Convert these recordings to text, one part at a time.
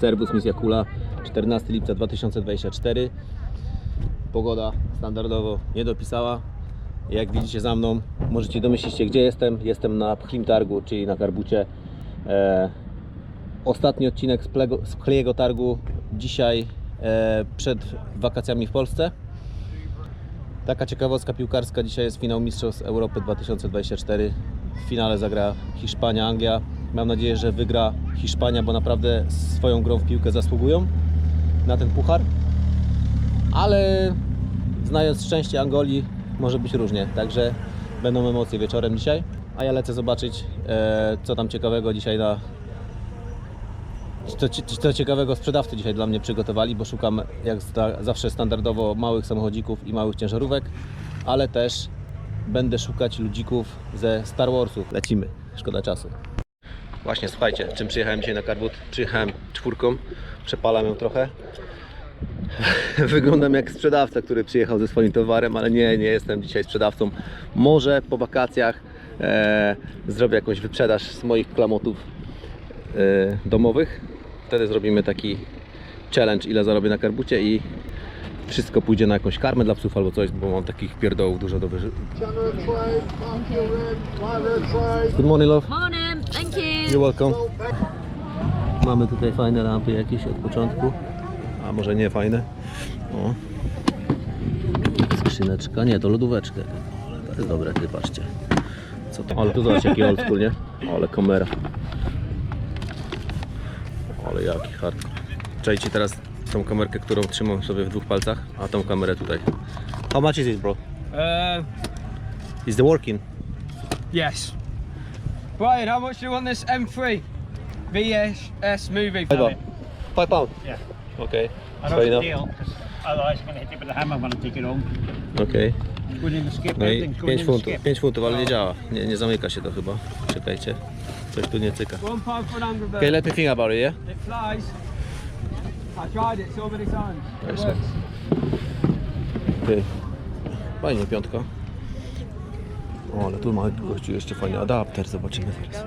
Servus Misja Kula, 14 lipca 2024. Pogoda standardowo nie dopisała. Jak widzicie za mną, możecie domyślić się gdzie jestem. Jestem na Pchlim Targu, czyli na Karbucie. E, ostatni odcinek z, plego, Targu dzisiaj e, przed wakacjami w Polsce. Taka ciekawostka piłkarska, dzisiaj jest finał Mistrzostw Europy 2024. W finale zagra Hiszpania, Anglia. Mam nadzieję, że wygra Hiszpania, bo naprawdę swoją grą w piłkę zasługują na ten puchar. Ale znając szczęście Angolii, może być różnie. Także będą emocje wieczorem dzisiaj. A ja lecę zobaczyć, e, co tam ciekawego dzisiaj na. Co, co ciekawego sprzedawcy dzisiaj dla mnie przygotowali, bo szukam jak zawsze standardowo małych samochodzików i małych ciężarówek, ale też będę szukać ludzików ze Star Warsów. Lecimy, szkoda czasu. Właśnie, słuchajcie, czym przyjechałem dzisiaj na Karbut? Przyjechałem czwórką, przepalam ją trochę. Wyglądam jak sprzedawca, który przyjechał ze swoim towarem, ale nie, nie jestem dzisiaj sprzedawcą. Może po wakacjach e, zrobię jakąś wyprzedaż z moich klamotów e, domowych. Wtedy zrobimy taki challenge, ile zarobię na karbucie i wszystko pójdzie na jakąś karmę dla psów albo coś, bo mam takich pierdołów dużo do wyży... Center trade, monkey red, ladder trade. Good morning love. Morning, thank you. You're welcome. Mamy tutaj fajne lampy jakieś od początku. A może nie fajne? O. Skrzyneczka, nie, to lodóweczkę. Ale to jest dobre, ty patrzcie. Co to? Ale tu zobacz jaki old school, nie? Ale kamera. Ale jaki hardcore. Czajcie teraz tą kamerkę, którą trzymam sobie w dwóch palcach, a tą kamerę tutaj. How much is it, bro? Uh, Is the working? yes. Brian, how much do you want this M3 VS movie? Five pound. Five pound? Yeah. Okay. I Fair know the enough. deal, 'cause otherwise I'm going to hit it with a hammer when I take it home. Okay. Going in the skip, No i everything's going 5 in the funtów, skip. 5 funtów, ale nie działa. Nie, nie zamyka się to chyba. Czekajcie. Coś tu nie cyka. One pound for an angry bird. Okay, let me think about it, yeah? It flies. I tried it so many times. It Nice. works. Ty. Fajnie, piątka. O, ale tu ma gościu jeszcze fajny adapter, zobaczymy teraz.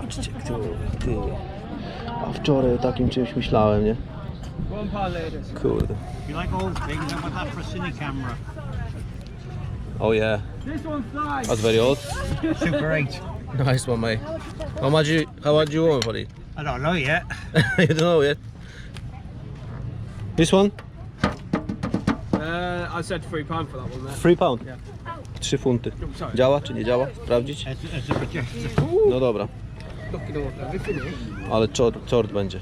Patrzcie, który, ty. A wczoraj o takim czymś myślałem, nie? Kurde. You like old things, I want that for a cine camera. Oh yeah, that's very old. Super 8. Nice one, mate. How much you, how much you want for it? I don't know yet. you don't know yet. This one? Uh, I said three pound for that one there. 3 pound. Yeah. 3 funty. Sorry. Działa czy nie działa? Sprawdzić? No dobra. Ale czort, czort będzie.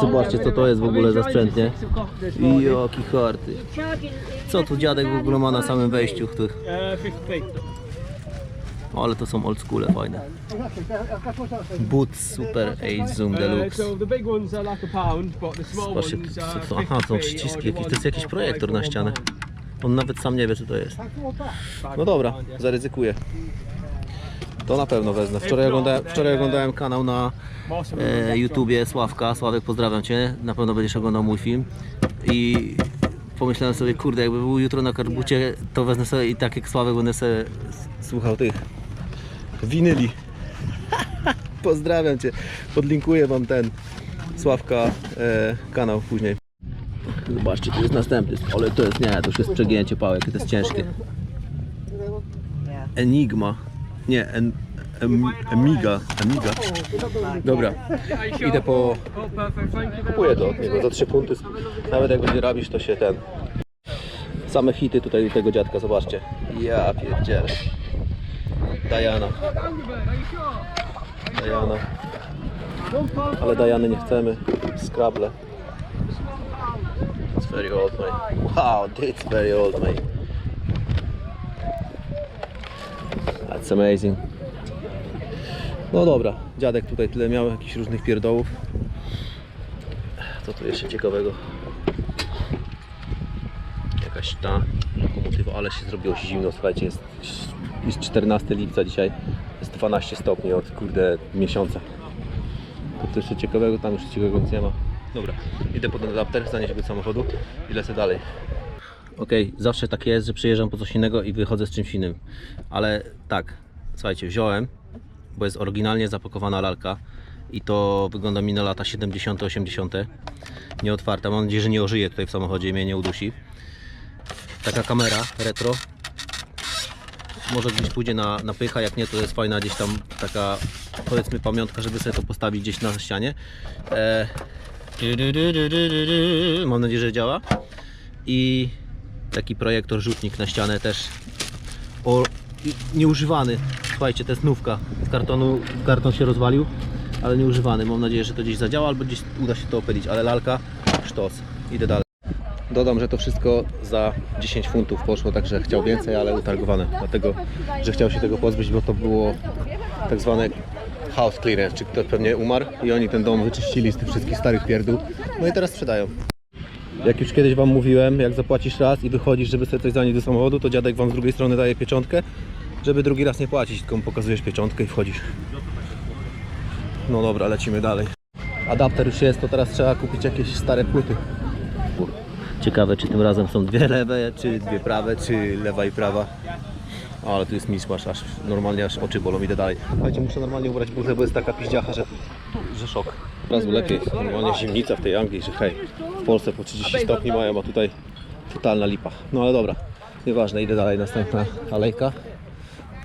Zobaczcie co to jest w ogóle za sprzęt, nie? I jaki harty. Co tu dziadek w ogóle ma na samym wejściu? Tu? 50p. O, ale to są old schoole fajne. Boots Super 8 Zoom Uh, Deluxe. Zobaczcie, co aha, są 50p przyciski jakieś, to jest jakiś projektor na ścianę. On nawet sam nie wie co to jest. No dobra, zaryzykuję. To na pewno wezmę. Wczoraj oglądałem, wczoraj oglądałem kanał na e, YouTubie Sławka. Sławek, pozdrawiam Cię. Na pewno będziesz oglądał mój film. I pomyślałem sobie, kurde, jakby był jutro na karbucie, to wezmę sobie i tak jak Sławek będę sobie s- słuchał tych winyli. pozdrawiam Cię. Podlinkuję Wam ten Sławka e, kanał później. Zobaczcie, tu jest następny. Ale to jest, nie, to już jest przegięcie pałek, to jest ciężkie. Enigma. Nie, en, em, Amiga. Amiga. Dobra, idę po... Kupuję od niego za 3 funty. Nawet jak będzie robić, to się ten... Same hity tutaj tego dziadka, zobaczcie. Ja pierdzielę. Diana? Diana. Ale Diany nie chcemy. Scrabble. It's very old, mate. Wow, it's very old, mate. That's amazing. No dobra, dziadek tutaj tyle miał jakichś różnych pierdołów. Co tu jeszcze ciekawego? Jakaś ta lokomotywa, ale się zrobiło zimno, słuchajcie, jest, jest 14 lipca dzisiaj, jest 12 stopni od kurde miesiąca. To jeszcze ciekawego, tam już ciekawego nic nie ma. Dobra, idę pod adapter, zanieść go samochodu i lecę dalej. Okej, zawsze tak jest, że przyjeżdżam po coś innego i wychodzę z czymś innym. Ale tak, słuchajcie, wziąłem, bo jest oryginalnie zapakowana lalka i to wygląda mi na lata 70., 80. Nieotwarta. Mam nadzieję, że nie ożyje tutaj w samochodzie i mnie nie udusi. Taka kamera retro. Może gdzieś pójdzie na, na pycha, jak nie to jest fajna gdzieś tam taka powiedzmy pamiątka, żeby sobie to postawić gdzieś na ścianie. E. Mam nadzieję, że działa. I taki projektor rzutnik na ścianę też o, nieużywany. Słuchajcie, to jest nówka. Z kartonu karton się rozwalił, ale nieużywany. Mam nadzieję, że to gdzieś zadziała albo gdzieś uda się to opylić, ale lalka, sztos. Idę dalej. Dodam, że to wszystko za 10 funtów poszło, także chciał więcej, ale utargowane. Dlatego, że chciał się tego pozbyć, bo to było tak zwane house clearance, czy ktoś pewnie umarł i oni ten dom wyczyścili z tych wszystkich starych pierdół. No i teraz sprzedają. Jak już kiedyś Wam mówiłem, jak zapłacisz raz i wychodzisz, żeby sobie coś zanieść do samochodu, to dziadek Wam z drugiej strony daje pieczątkę, żeby drugi raz nie płacić, tylko mu pokazujesz pieczątkę i wchodzisz. No dobra, lecimy dalej. Adapter już jest, to teraz trzeba kupić jakieś stare płyty. Ciekawe, czy tym razem są dwie lewe, czy dwie prawe, czy lewa i prawa. Ale tu jest miszmasz, aż normalnie aż oczy bolą, idę dalej. Słuchajcie, muszę normalnie ubrać bluzę, bo jest taka piździacha, że, że szok. Od razu lepiej, normalnie zimnica w tej Anglii, że hej, w Polsce po 30 stopni mają, a tutaj totalna lipa. No ale dobra, nieważne, idę dalej, następna alejka.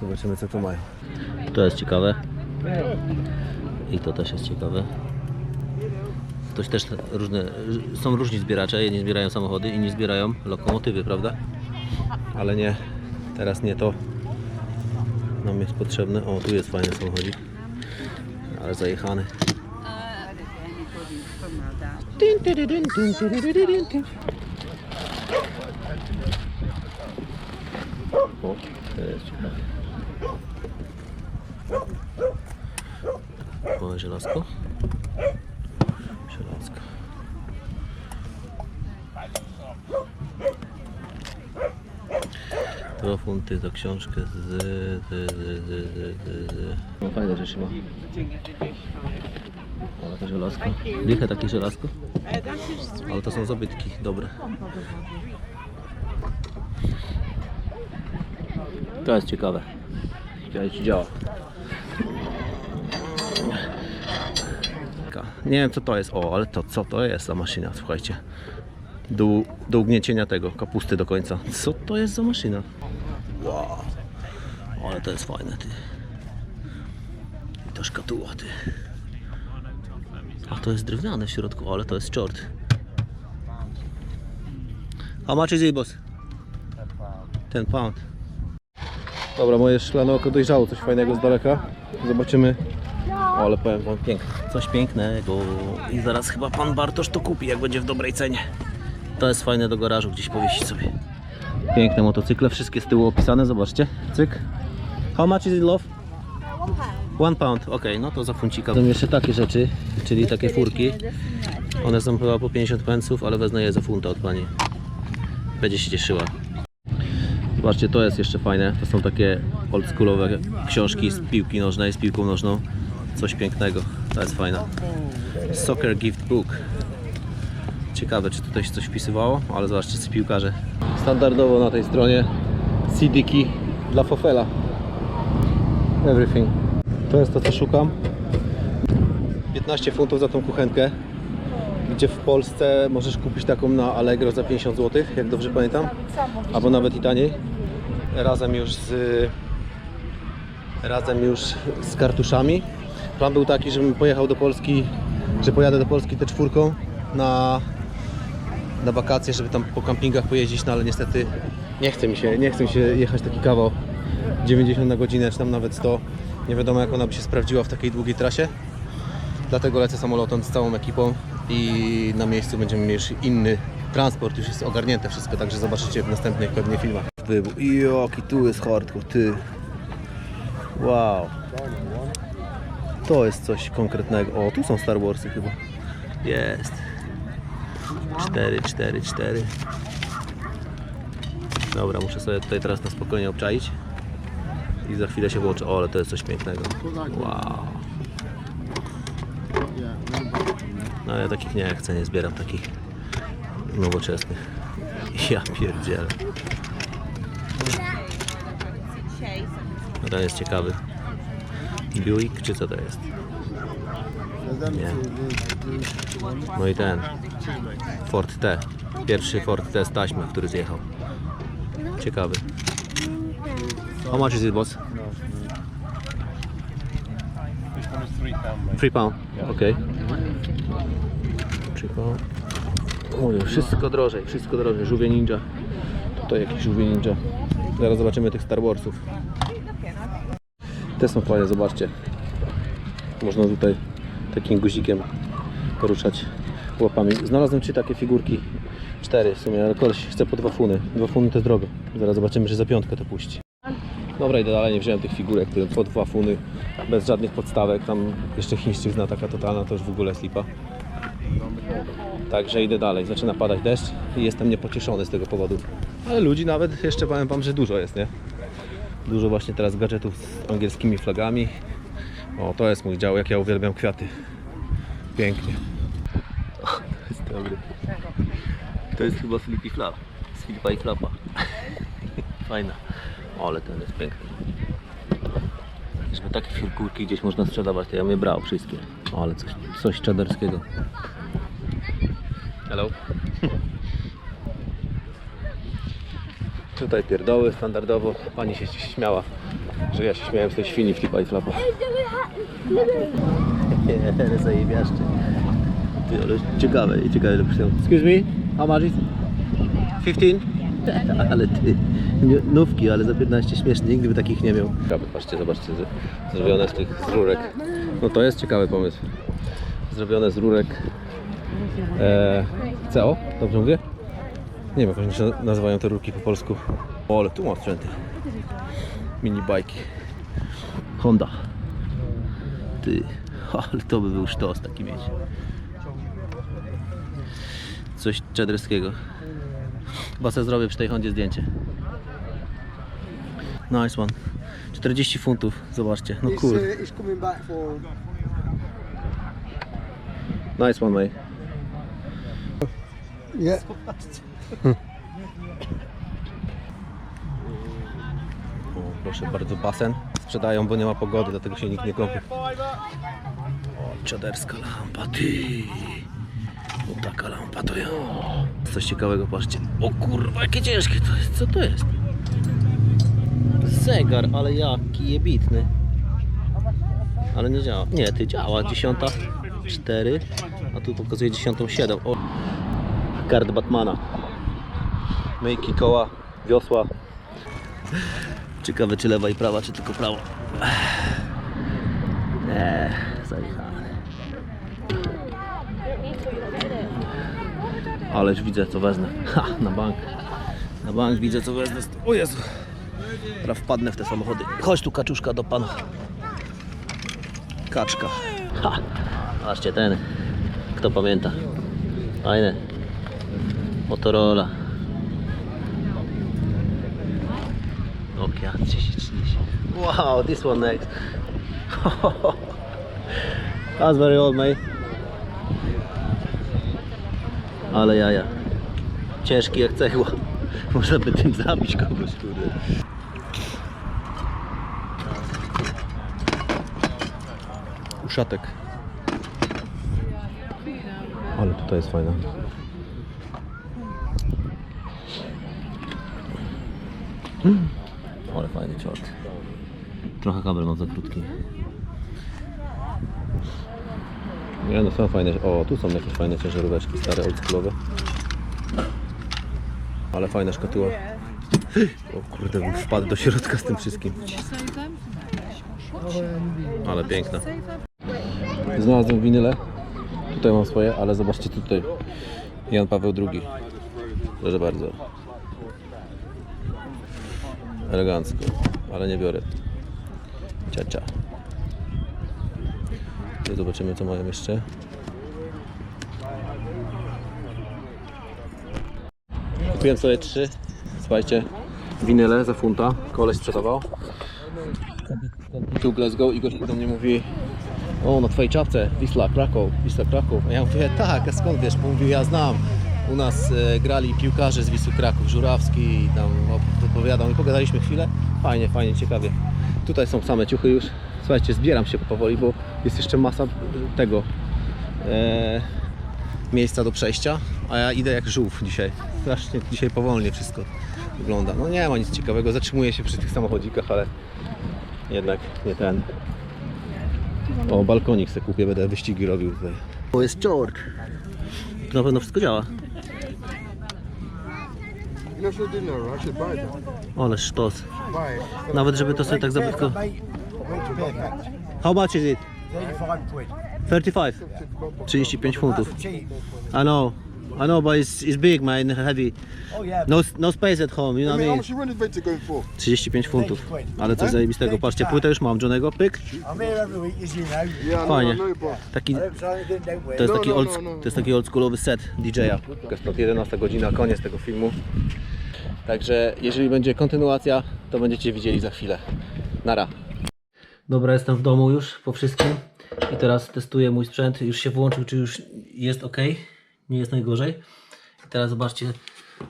Zobaczymy co tu mają. To jest ciekawe. I to też jest ciekawe. Ktoś też różne, są różni zbieracze, jedni zbierają samochody, inni zbierają lokomotywy, prawda? Ale nie, teraz nie to nam jest potrzebne. O, tu jest fajny samochodzik, ale zajechany. O, to jest ciekawe. O, żelazko. Dwa funty za książkę z... z, z, z, z, z. No fajne rzeczy ma. Ale to żelazko. Dychę takie żelazko. Ale to są zabytki dobre. To jest ciekawe. Ciekawe czy działa. Nie wiem co to jest. O, ale to co to jest za maszyna, słuchajcie. Do, do ugniecienia tego, kapusty do końca. Co to jest za maszyna? Wow. Ale to jest fajne, ty. I to szkatuła, ty. A to jest drewniane w środku, ale to jest czort. Much is it, boss? 10 pound. Dobra, moje szklane oko dojrzało coś fajnego z daleka. Zobaczymy. O, ale powiem wam piękne. Coś pięknego. I zaraz chyba pan Bartosz to kupi, jak będzie w dobrej cenie. To jest fajne do garażu gdzieś powiesić sobie. Piękne motocykle, wszystkie z tyłu opisane, zobaczcie. Cyk. How much is it love? One pound, ok, no to za funcika. Są jeszcze takie rzeczy, czyli takie furki. One są chyba po 50 pensów, ale wezmę je za funta od pani. Będzie się cieszyła. Zobaczcie, to jest jeszcze fajne. To są takie oldschoolowe książki z piłki nożnej, z piłką nożną. Coś pięknego. To jest fajna. Soccer Gift Book. Ciekawe, czy tutaj się coś wpisywało, ale zobaczcie, z piłkarze. Standardowo na tej stronie CD-ki dla Fofela. Everything. To jest to, co szukam. 15 funtów za tą kuchenkę. Gdzie w Polsce możesz kupić taką na Allegro za 50 zł, jak dobrze pamiętam. Albo nawet i taniej. Razem już z razem już z kartuszami. Plan był taki, żebym pojechał do Polski, że pojadę do Polski te czwórką na, na wakacje, żeby tam po kampingach pojeździć, no ale niestety nie chce mi się, nie chce mi się jechać taki kawał 90 na godzinę, czy tam nawet 100. Nie wiadomo jak ona by się sprawdziła w takiej długiej trasie. Dlatego lecę samolotem z całą ekipą i na miejscu będziemy mieli już inny transport, już jest ogarnięte wszystko, także zobaczycie w następnych pewnie filmach. Wybuch. Jaki tu jest hardcore, ty. Wow. To jest coś konkretnego. O, tu są Star Warsy chyba. Jest. 4, 4, 4. Dobra, muszę sobie tutaj teraz na spokojnie obczaić. I za chwilę się włączę. O, ale to jest coś pięknego. Wow. No ja takich nie chcę, nie zbieram takich nowoczesnych. Ja pierdzielę. No ten jest ciekawy. Buick czy co to jest? them Yeah. to do, do No i ten Ford T. Pierwszy Ford T z taśmy, który zjechał. Ciekawy. How much is it, boss? Three pound. Okej. Three pound. Wszystko drożej, wszystko drożej. Żółwie ninja. Tutaj jakiś żółwie ninja. Zaraz zobaczymy tych Star Warsów. Te są fajne, zobaczcie. Można tutaj takim guzikiem poruszać łapami. Znalazłem trzy takie figurki. Cztery w sumie, ale koleś chce po dwa funy. Dwa funy to jest drogo. Zaraz zobaczymy, że za piątkę to puści. Dobra, idę dalej, nie wziąłem tych figurek, które po dwa funy, bez żadnych podstawek. Tam jeszcze chińszczyk zna taka totalna, to już w ogóle slipa. Także idę dalej. Zaczyna padać deszcz i jestem niepocieszony z tego powodu. Ale ludzi nawet jeszcze powiem wam, że dużo jest, nie? Dużo właśnie teraz gadżetów z angielskimi flagami. O, to jest mój dział, jak ja uwielbiam kwiaty. Pięknie. O, to jest dobry. To jest chyba Flippy Flap. Z Filipa i Flapa. Fajna. O, ale ten jest piękny. Żeby takie figurki gdzieś można sprzedawać, to ja bym je brał wszystkie. O, ale coś, coś czaderskiego. Hello. Tutaj pierdoły standardowo. Pani się śmiała, że ja się śmiałem z tej świni Flipa i Flapa. Nie, zajebiaszczy. Ty, ale ciekawe, i ciekawe, że przyjął. Excuse me, how much is 15? Ale ty, nówki, ale za 15 śmiesznie, nigdy by takich nie miał. Ciekawe, patrzcie, zobaczcie, zrobione z tych z rurek. No to jest ciekawy pomysł. Zrobione z rurek e, CO, dobrze mówię? Nie wiem, jak oni się nazywają te rurki po polsku. O, ale tu ma sprzęty. Mini bajki. Honda. Ty, ale to by był sztos taki mieć. Coś czaderskiego. Chyba sobie zrobię przy tej Hondzie zdjęcie. Nice one. 40 funtów, zobaczcie. No kurde. uh, Nice one, mate. yeah. Proszę bardzo, basen. Sprzedają, bo nie ma pogody, dlatego się nikt nie kupi. O, czaderska lampa, ty. O, taka lampa to ja. Coś ciekawego, patrzcie. O kurwa, jakie ciężkie to jest. Co to jest? Zegar, ale jaki jebitny. Ale nie działa. Nie, ty działa. Dziesiąta cztery, a tu pokazuje dziesiątą siedem. O, kart Batmana. Myjki, koła, wiosła. Ciekawe czy lewa i prawa, czy tylko prawa. Eee, zajechane. Ależ widzę co wezmę. Ha, na bank. Na bank widzę co wezmę. O Jezu. Teraz wpadnę w te samochody. Chodź tu kaczuszka do pana. Kaczka. Ha. Patrzcie ten. Kto pamięta? Fajne. Motorola. Nokia 1030. Wow, this one next. That's very old, mate. Ale jaja. Ciężki jak cegła. Można by tym zabić kogoś, kurde. Uszatek. Ale tutaj jest fajna. Ale fajny ciot. Trochę kabel mam za krótki. Nie no są fajne. O, tu są jakieś fajne ciężaróweczki stare, oldschoolowe. Ale fajna szkatuła. O kurde, wpadł do środka z tym wszystkim. Ale piękna. Znalazłem winyle. Tutaj mam swoje, ale zobaczcie tutaj. Jan Paweł II. Proszę bardzo. Elegancko, ale nie biorę. Ciacia. Tu zobaczymy co mają jeszcze. Kupiłem sobie trzy, słuchajcie, winyle za funta. Koleś sprzedawał. Tu Glasgow i gość do mnie mówi o, na twojej czapce Wisla Krakow, Wisla Kraków. A ja mówię, tak, a skąd wiesz? Bo ja znam. U nas e, grali piłkarze z Wisły Kraków, Żurawski i tam op- opowiadał i pogadaliśmy chwilę. Fajnie, fajnie, ciekawie. Tutaj są same ciuchy już. Słuchajcie, zbieram się powoli, bo jest jeszcze masa tego e, miejsca do przejścia, a ja idę jak żółw dzisiaj. Strasznie dzisiaj powolnie wszystko wygląda. No nie ma nic ciekawego, zatrzymuję się przy tych samochodzikach, ale jednak nie ten. O, balkonik sobie kupię, będę wyścigi robił tutaj. To jest George. Tu na pewno wszystko działa. You know, should dinner. I should buy that. Ale sztos. Buy it. Nawet żeby to sobie tak zabytko... How much is it? 35. 35 funtów. I know. I know, but it's, it's big, man, heavy. No, no space at home, you know what I mean? much you renovator going for? 35 funtów. Ale coś zajebistego. Patrzcie, płytę już mam, Johnego, pyk. Know, Fajnie. Taki, to jest No, taki no, old, no, no. to jest taki oldschoolowy set DJ-a. Jest to 11 godzina, koniec tego filmu. Także jeżeli będzie kontynuacja, to będziecie widzieli za chwilę. Nara. Dobra, jestem w domu już po wszystkim i teraz testuję mój sprzęt. Już się włączył, czy już jest ok. Nie jest najgorzej. I teraz zobaczcie,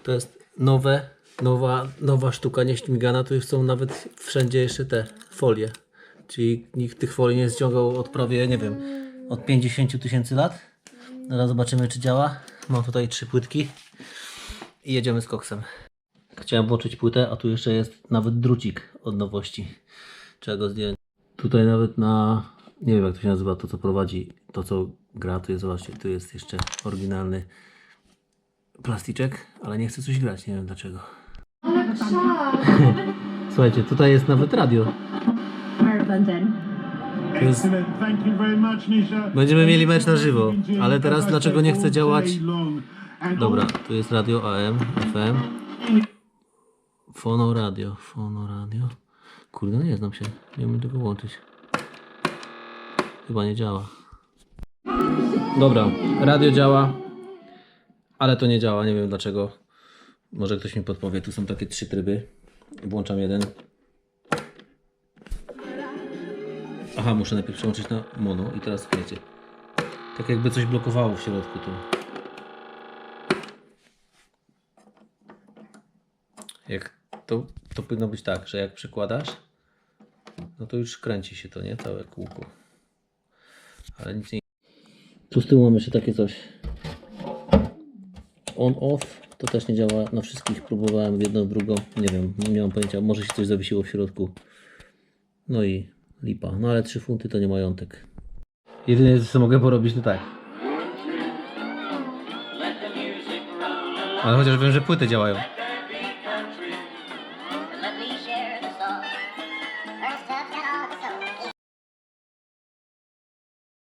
to jest nowe, nowa, nowa sztuka nieśmigana. Tu są nawet wszędzie jeszcze te folie. Czyli nikt tych folii nie ściągał od prawie, nie wiem, od 50 tysięcy lat. Teraz zobaczymy, czy działa. Mam tutaj trzy płytki i jedziemy z koksem. Chciałem włączyć płytę, a tu jeszcze jest nawet drucik od nowości. Trzeba go zdjąć. Tutaj nawet na, nie wiem jak to się nazywa, to co prowadzi, to co gra, tu jest, zobaczcie, tu jest jeszcze oryginalny plasticzek, ale nie chce coś grać, nie wiem dlaczego. Słuchajcie, tutaj jest nawet radio. Jest, Excellent. Thank you very much, Nisha. Będziemy mieli mecz na żywo, ale teraz dlaczego nie chce działać? Dobra, tu jest radio AM, FM. Fono radio, fono radio. Kurde, no nie znam się. Nie umiem tego łączyć. Chyba nie działa. Dobra, radio działa, ale to nie działa, nie wiem dlaczego. Może ktoś mi podpowie. Tu są takie trzy tryby. Włączam jeden. Aha, muszę najpierw przełączyć na mono i teraz wiecie. Tak jakby coś blokowało w środku tu. Jak to, to powinno być tak, że jak przekładasz, no to już kręci się to, nie? Całe kółko. Ale nic nie. Tu z tyłu mam jeszcze takie coś. On off to też nie działa na wszystkich. Próbowałem jedną, drugą. Nie wiem, nie mam pojęcia. Może się coś zawiesiło w środku. No i lipa. No ale 3 funty to nie majątek. Jedyne co mogę porobić to tak. Ale chociaż wiem, że płyty działają.